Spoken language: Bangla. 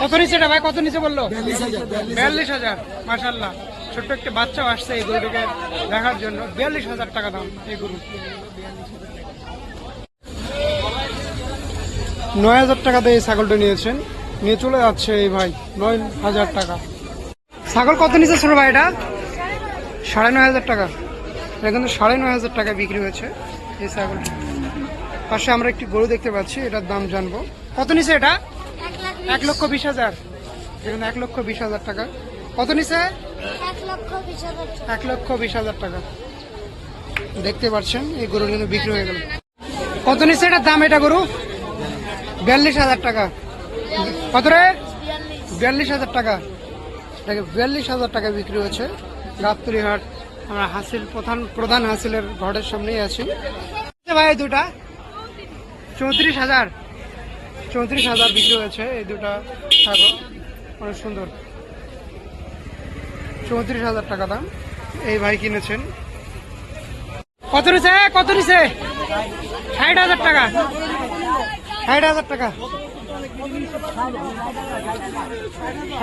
কত নিচে ভাই কত নিচে বলল বিয়াল্লিশ হাজার। মাসাল্লাহ ছোট্ট একটা বাচ্চাও আসছে এই গরুটাকে দেখার জন্য। বিয়াল্লিশ হাজার টাকা দাম এই গরু। নয় হাজার টাকা দিয়ে ছাগলটা নিয়েছেন। নিয়ে চলে যাচ্ছে এই ভাই, নয় হাজার টাকা। ছাগল কত নিচে ছিল ভাই এটা সাড়ে নয় হাজার টাকা। এটা কিন্তু সাড়ে নয় হাজার টাকা বিক্রি হয়েছে এই ছাগলটা পাশে আমরা একটি গরু দেখতে পাচ্ছি এটার দাম জানব। কত নিচে এটা? এক লক্ষ বিশ হাজার। এখানে এক লক্ষ বিশ হাজার টাকা। কত নিচে এক লক্ষ বিশ হাজার টাকা। দেখতে পাচ্ছেন এই গরু কিন্তু বিক্রি হয়ে গেল। কত নিচে এটার দাম এটা গরু? বিয়াল্লিশ হাজার টাকা। কত রে? বিয়াল্লিশ। হাজার টাকা। বিয়াল্লিশ হাজার টাকা বিক্রি হয়েছে। গাবতলি হাট। আমরা হাসিল, প্রধান প্রধান হাসিলের ঘরের সামনেই আছি। ভাই দুটা। চৌত্রিশ হাজার। চৌত্রিশ হাজার বিক্রি হয়েছে এই দুটা ছাগল। অনেক সুন্দর। চৌত্রিশ হাজার টাকা দাম। এই ভাই কিনেছেন। কত নিছে? কত নিছে? ষাট হাজার টাকা। ষাট হাজার টাকা।